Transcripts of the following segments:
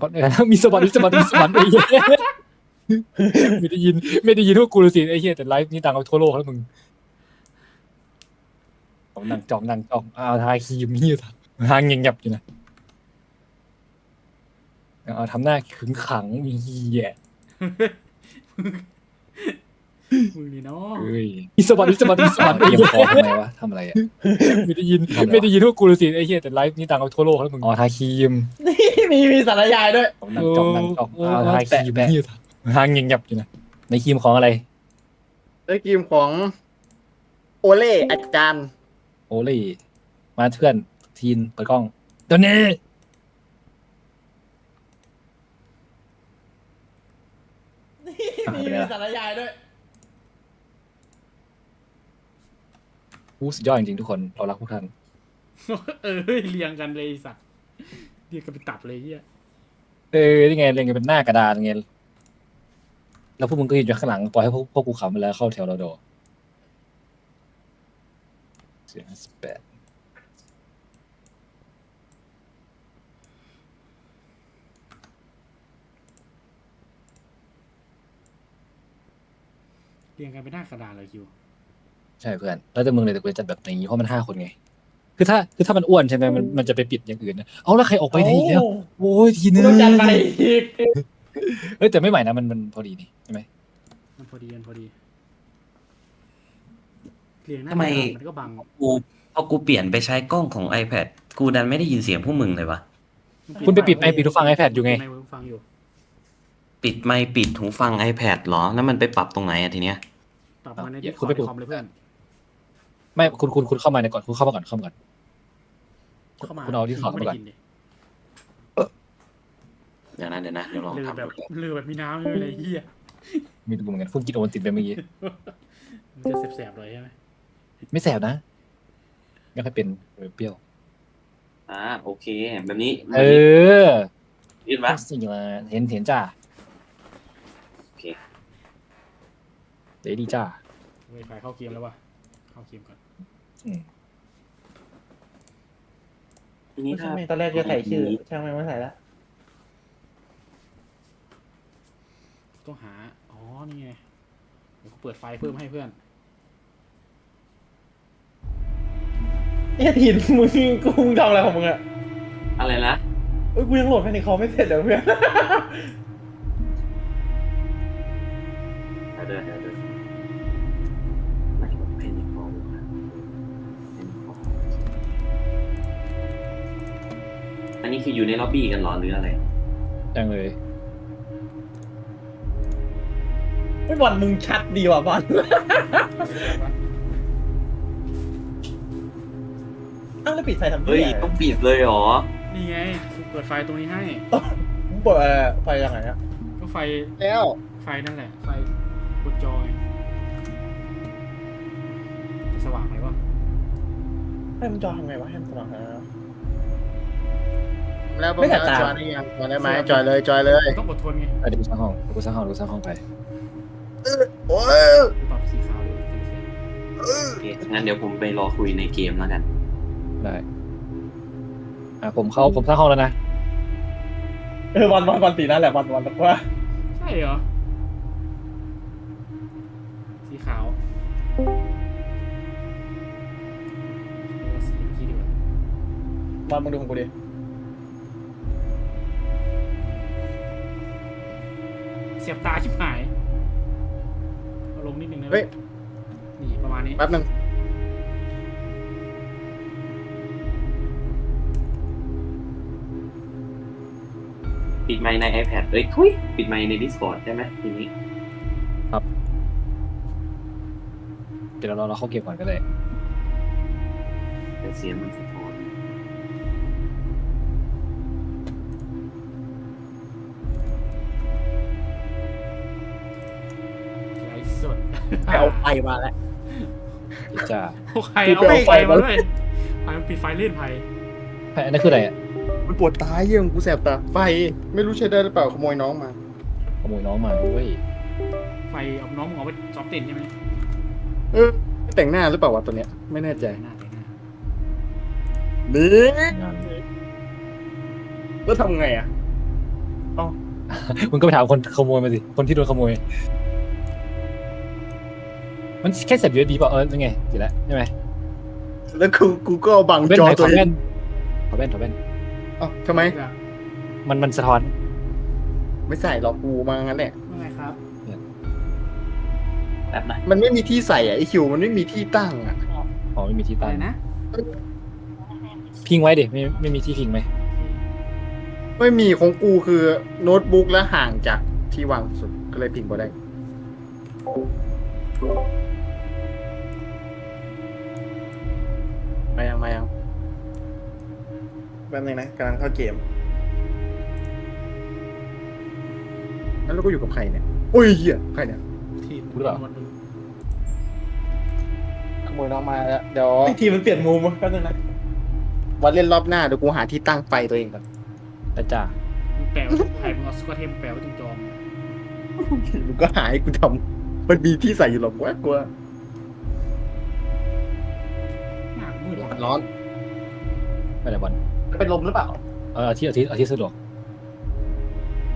ก็เออมีสวัสดีสวัสดีสวัสดีไม่ได้ยิน ไม่ได้ยินพวกกูเลยสิไอ้เหี้ยแต่ไลฟ์นี่ดังเอาทั่วโลกแล้วมึงนั่งจองนั่งจองเอาทาครีมนี่ทางเงียบอยู่นะเอาทำหน้าขึงขังมีเหี้ย มึงนี่เนาะเอ้ยมีสวัสดีสวัสดีสวัสดีเตรียมพร้อมทำไมวะทำอะไรอะ ไม่ได้ยินไม่ได้ยินพวกกูเลยสิไอ้เหี้ยแต่ไลฟ์นี่ดังเอาทั่วโลกแล้วมึงอ๋อทาครีมนี่มีมีสารยายด้วยเอานั่งจองนั่งจองเอาทาครีมนี่ทางเงียบๆอยู่นะในครีมของอะไรด้วยกีมของ โอเล่อาจารย์ โอลี่มาเพื่อนทีนเปิดกล้องตัวนี้นี่มีมีสารยายด้วย อู้สุดยอดจริงๆทุกคนเรารักพวกท่าน เออเรียงกันเลยไอ้สัตว์เรียงกันเป็นตับเลยเฮียเออนี่ไงเรียงกันเป็นหน้ากระดานไงแล้วพวกมึงก็ยืนอยู่ข้างหลังปล่อยให้พวกพวกกูขำไปแล้วเข้าแถวเราโดดเสียงสิบแปดเรียงกันเป็นหน้ากระดานเลยคิว ใช่เพื่อน แล้วแต่มึงเลยแต่กูจะจัดแบบนี้เพราะมันห้าคนไง คือถ้าคือถ้ามันอ้วนใช่ไหมมันมันจะไปปิดอย่างอื่นนะเอาแล้วใครออกไปไหนอีกแล้วโอ้ยทีนึงต้องจัดไปอีกเอ้ยแต่ไม่ใหม่นะมันมันพอดีนี่ใช่ไหมมันพอดีมันพอดีเรียงหน้าทำไมกระดานมันก็บังกูพอกูเปลี่ยนไปใช้กล้องของ iPad กูดันไม่ได้ยินเสียงพวกมึงเลยวะคุณไปปิดไมค์ปิดหูฟัง iPad อยู่ไง ม่หูฟังอยู่ ปิดไมค์ปิดหูฟัง iPad เหรอ แล้วมันไปปรับตรงไหนอะทีเนี้ย ปรับมาในเดี๋ที่ยวคคุอณมไปปลุกคอมเลยเพื่อน ไม่คุณคุณคุณเข้ามาในก่อนคุณเข้ามาก่อนเข้ามาก่อน เข้ามาคุณเอาที่ขอมาก่อนไม่ได้ยิดิเดี๋ยวนะเดี๋ยวนะเดี๋ยวลองลือทำแบบดูก่อนลือแบบมีน้ำอยู่เลยเฮียไมีดูเหมือนกันเพิ่งกินโอวัลตินไปเมื่อกี้มันจะแสบๆเลยใช่ไหมไม่แสบนะไม่ค่อยเป็นเออเปรี้ยวอ่าโอเค แบบนี้เออยืดวะสิ่งละเห็นเห็นจ้าโอเคเดยวดีจ้าไวไฟเข้าเกมแล้ววะเข้าเกมก่อนอืมทีนี้ถ้าตอนแรกจะใส่ชื่อ ช่างไม่มาใส่ละต้องหา อ๋อ นี่ไง เดี๋ยวกูเปิดไฟเพิ่มให้เพื่อนเอ้ยทีนมึงกูมึงทำอะไรของมึงอะอะไรนะเอ้ยกูยังโหลดแพนิคอไม่เสร็จเลยเพื่อน เดี๋ยวเดี๋ยวเดี๋ยว คืออยู่ในล็อบบี้กันเหรอหรืออะไร จังเลยไม่บอลมึงชัดดีว่ะบอลอ้าวแล้วปิดไฟทำไมเฮ้ยต้องปิดเลยเหรอ นี่ไงกูเปิดไฟตรงนี้ให้มึงเปิดอะไรไฟยังไงอะก็ไฟแล้วไฟนั่นแหละ ไฟบนจอยจะสว่างไหมวะให้มันจอทำไงวะให้มันสว่างฮะ แล้วผมไม่จะแต่ตาจอยได้ยังจอยได้ไหมจอยเลยจอยเลยต้องอดทนไงอะเดี๋ยวกูสร้างห้องเดี๋ยวกูสร้างห้องเดี๋ยวกูสร้างห้องไปโอ้ยกูปรับสีขาวเลยโอเคงั้นเดี๋ยวผมไปรอคุยในเกมแล้วกัน ได้อะผมเข้าผมสร้างห้องแล้วนะเออบอลบอลบอลสีนั่นแหละบอลบอลว่าใช่เหรอ สีขาวโอ้สีเมื่อกี้ดีกว่าบอลมึงดูของกูดิ เสียบตาชิบหายเอาลงนิดนึงนะเฮ้ย นี่ประมาณนี้ แป๊บหนึงปิดไมค์ใน iPad เอ้ยทุยปิดไมค์ใน Discord ใช่ไหมทีนี้ เดี๋ยวเราเราเข้าเกมก่อนก็ได้เดี๋ยวเสียงมันสะท้อน ไลฟ์สดเอาไฟมาแล้วเดี๋ยวจ้าโอ้ใครกูเอาไปเอาไฟไฟมามาด้วยไฟมันปิดไฟเล่นไฟไอ้อันนั้นคืออะไรอะมันปวดตาเยี่ยมกูแสบตาไฟไม่รู้ใช้ได้หรือเปล่าขโมยน้องมา ขโมยน้องมาด้วยไฟเอาน้องมึงเอาไปซ้อมเต้นใช่ไหมเออแต่งหน้าหรือเปล่าวะตัวเนี้ยไม่แน่ใจหน้าแต่งหน้านี่งานแล้วทำไงอะมึงก็ไปถามคนขโมยมาสิ คนที่โดนขโมย มันแค่เสียบ USB เปล่าเออยังไงเดี๋ยวแล้วใช่ไหมแล้วกูกูก็บังเว้นจอไหนตัวขอเอแว่งนขอแว่นขอแว่นเอ้าทำไม มันมันสะท้อน ไม่ใส่หรอกกูมางั้นแหละว่าไงครับแบบไหนมันไม่มีที่ใส่อะไอคิวมันไม่มีที่ตั้งอะอ๋อไม่มีที่อะตั้ไรงนะพิงไว้ดิไม่ไม่มีที่พิงไหมไม่มีของกูคือโน้ตบุ๊กแล้วห่างจากที่วางสุดก็เลยพิงบ่ได้ มายังมายังแป๊บนึงนะกำลังเข้าเกมแล้วเราก็อยู่กับใครเนี่ยโอ้ยเหี้ยใครเนี่ย ทีมรู้หรือเปล่าวันหนึ่งขโมยน้องมาแล้วเดี๋ยวไอทีมันเปลี่ยนมุมวะแป๊บนึงนะวันเล่นรอบหน้าเดี๋ยวกูหาที่ตั้งไฟตัวเองก่อนแต่จ้ามึงแปลว่าใครมึงเอาสกอตเทมแปลว่าตรงจอม มึงก็หาให้กูทำมันมีที่ใส่อยู่หรอกวะกูว่าหนักมืดมันร้อนไปไหนบอลเป็นลมหรือเปล่าเออเอาที่เอาที่เอาที่สะดวก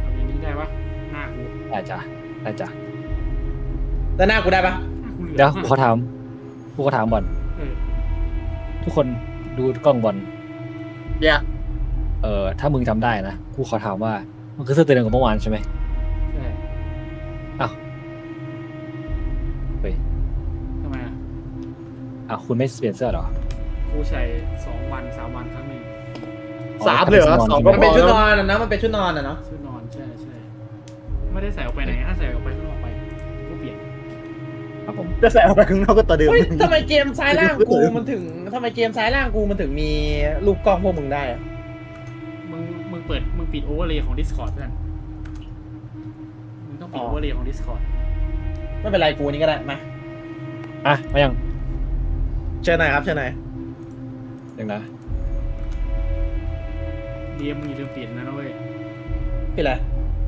ทำอย่างนี้ได้ปะหน้ากูได้จ้าได้จ้าแล้วหน้ากูได้ปะหน้ากูเหลืองเดี๋ยวมากกูขอถามกูขอถามบอลเออทุกคนดูกล้องบอลเนี่ยเออถ้ามึงจำได้นะกูขอถามว่ามันคือเสื้อตัวเดิมกับเมื่อวานใช่ไหมใช่อ้าวเฮ้ยทำไมอะอ้าวคุณไม่เปลี่ยนเสื้อเหรอ กูใส่สองวันสามวันครั้งหนึ่งสามเลยเหรอสองก็มันพเป็นอชุดแล้วนอนอะนะมันเป็นชุดนอนอะเนาะชุดนอนใช่ใช่ไม่ได้ใส่ออกไปไหนถ้าใส่ออกไปข้างนอกไปกูเปลี่ยนครับผมจะใส่ออกไปข้างนอกก็ตัวเดิม เฮ้ยทำไมเกมซ้ายล่างกูมันถึงทำไมเกมซ้ายล่างกูมันถึงมีรูปกล้องพวกมึงได้อะมึงมึงเปิดมึงปิดโอเวอร์เลย์ของ Discord เพื่อนมึงต้องปิดโอเวอร์เลย์ของ Discord ไม่เป็นไรกูนี่ก็ได้มาอะมายังเชิญหน่อยครับเชิญหน่อย ยังนะเดียมมึงอย่าลืมเปลี่ยนนะนะเว้ยพี่อะไร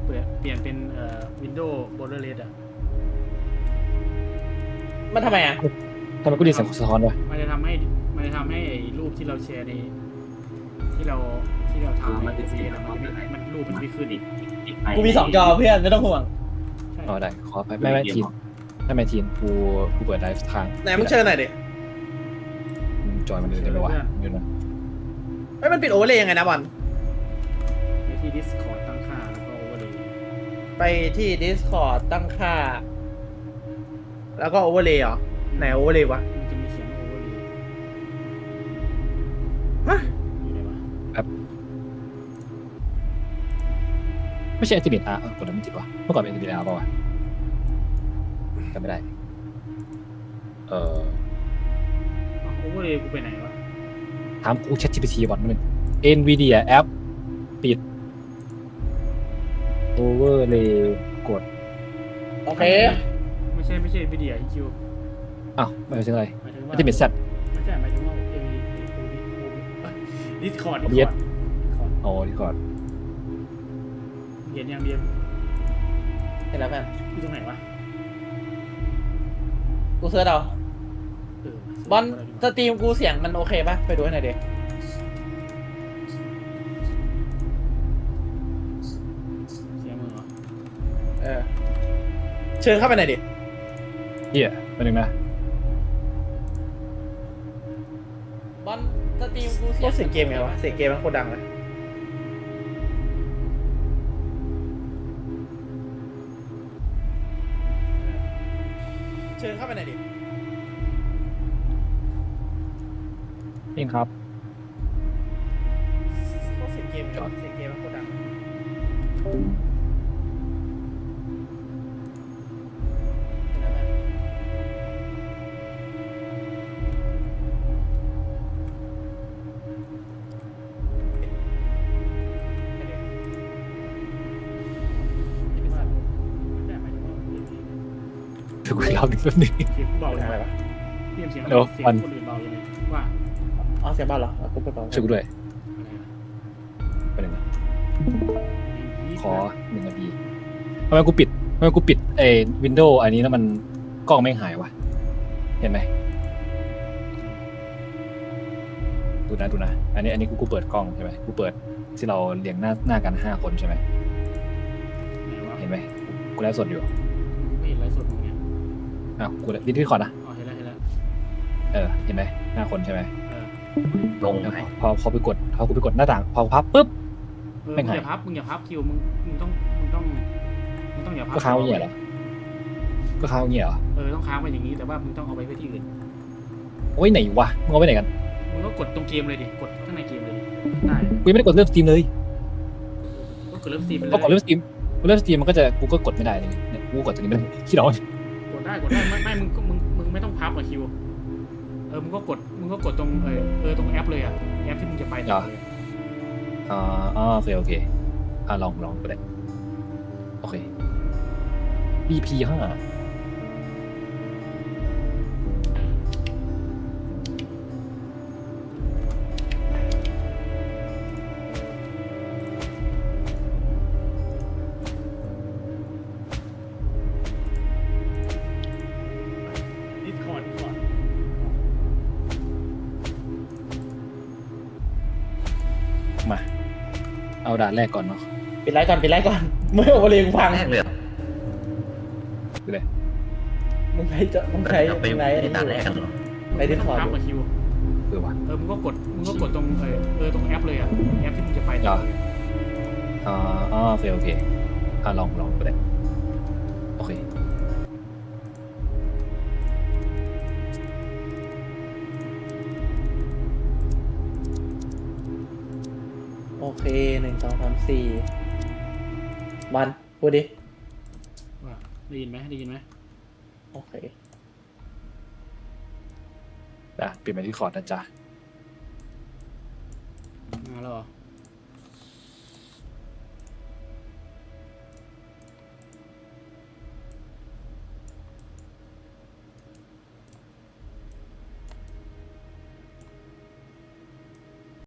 เปลี่ยนเปลี่ยนเป็นเอ่อ Windows Borderless อะ มันทำไมอะทำไมกูไดีเสียงสะท้อนวะมันจะทำให้ มันจะทำให้ไอ้รูปที่เราแชร์ใน ที่เราที่เราทำในเฟซอะมันจะไม่มันรูปมันไม่ขึ้นอีกกูมีสองจอเพื่อนไม่ต้องห่วงใช่อ๋อได้ขอไปไม่ไม่ทีนไม่ไม่ทีนกูกูเปิดไลฟ์ทางไหนมึงเชิญหน่อยดิมึง จอยมันเลยได้ไหมวะเดี๋ยวนะเฮ้ยมันปิดโอเวอร์เลยยังไงนะบอลในที่ Discord ตั้งค่าแล้วก็ overlay ไปที่ Discord ตั้งค่า แล้วก็โอเวอร์เลยเหรอไหนโอเวอร์เลยวะมันจะมีเขียนว่า overlay ฮะอยู่ไหนวะไม่ใช่อัลติเมทอาร์กดแล้วมันติดวะเมื่อก่อนเป็นอัลติเมทอาร์ป่าวะจำไม่ได้ เอ่อ อ้าว overlay กูไปไหนวะถามกู ChatGPT บอลนึง NVIDIA แอปปิด overlay กดโอเค ไม่ใช่ไม่ใช่ Nvidia อีคิวอ้าวไม่ใช่อะไรหมายถึงว่าอัลติเมทแซดไม่ใช่หมายถึงว่า A Discord OBS Discord อ๋อดีก่อนเห็นอย่างเดียวเห็นแล้วแม่นอยู่ตรงไหนวะกูเซิร์ชเอาเออ บอลสตรีมกูเสียงมันโอเคปะไปดูให้หน่อยดิเสียมือเหรอเออเชิญเข้าไปหน่อยดิเฮียมาหนึ่งนะบอลสตรีมกูเสียงเสียงเกมไงวะเสียงเกมมันโคตรดังเลยเชิญเข้าไปหน่อยดิ นี่ครับโคตรเสียงเกมไงวะเสียงเกมมันโคตรดังเห็นแล้วแม่นไม่ใช่หมายถึงว่าเสียงถึงกูเล่าหนึ่งแป๊บนึง เสียงกูเบาเลยอะไรวะเรียนเสียงเดี๋ยวเสียวังนคนอื่นเบายังไงว่า อ๋อเสียงบ้านเหรอเอากูไปเปล่าช่วยกูด้วยอะไรอะไปหนึ่งนะอย่างนี้ขอหนึ่งนาทีทำไมกูปิดทำไมกูปิดเอ้วินโดว์อันนี้แล้วมันกล้องไม่หายวะเห็นไหมดูนะดูนะ อันนี้อันนี้กูกูเปิดกล้องใช่ไหมกูเปิดที่เราเรียงหน้าหน้ากันห้าคนใช่ไหมห็นไหมกูไลฟ์สดอยู่ไม่เห็นไลฟ์สดมึงเนี่ยอ้าวกูดิสคอร์ดนะอ๋อเห็นแล้วเห็นแล้วเออเห็นไหมหน้าคนใช่ไหมเออ ลงแล้วไหนพอพอไปกดพอกูไปกดหน้าต่าง พอพับปุ๊บ เออไม่มึงหาย อย่าพับมึงอย่าพับคิวมึงมึงต้องมึงต้องมึงต้องอย่าพับก็ค้างไว้อย่างเงี้ยเหรอก็ค้างไว้อย่างเงี้ยเหรอเออต้องค้างไว้อย่างนี้แต่ว่ามึงต้องเอาไปไว้ที่อื่นเอาไว้ไหนวะมึงเอาไว้ไหนกันมึงก็กดตรงเกมเลยดิกดข้างในเกมเลยดิได้กูยังไม่ได้กดเริ่มสตรีมเลยก็กดเริ่มสตรีมไปเลพอกดเริ่ยมสตรีมกูเริ่มสตรีมมันก็จะกูก็กดไม่ได้เลยเนี่ยกูกดตรงนี้ไม่ได้ขี้ร้อนกดได้กดได้ไม่ไม่มึงก็มึงมึงไม่ต้องพับอะคิวเออมึงก็กด มึงก็กดตรงเออเออตรงแอปเลยอะแอปที่มึงจะไปต่อเลยอ่าอ๋อโอเคโอเคอ่าลองลองก็ได้โอเค BP ห้า ด่านแรกก่อนเนาะปิดไลฟ์ก่อนปิดไลฟ์ก่อนไม่โอเวอร์เลยกูพังแรกเลยเหรอดูเลยมึงใช้จะมึงใช้เอาไปมึงใช้ที่ตาแรกกันเหรอในดิสคอร์ดพับอะคิว เออวะเออมึงก็กดมึงก็กดตรงเออเออตรงแอปเลยอะแอปที่มึงจะไปต่อเลยอ่าอ๋อโอเคโอเคอ่าลองลองก็ได้โอ เคหนึ่งสองสามสี่มันพูดดิ ว่าได้ยินไหมได้ยินไหมโอเคอะเปลี่ยนไปที่คอร์ดนะจ๊ะมาแล้วเหรอ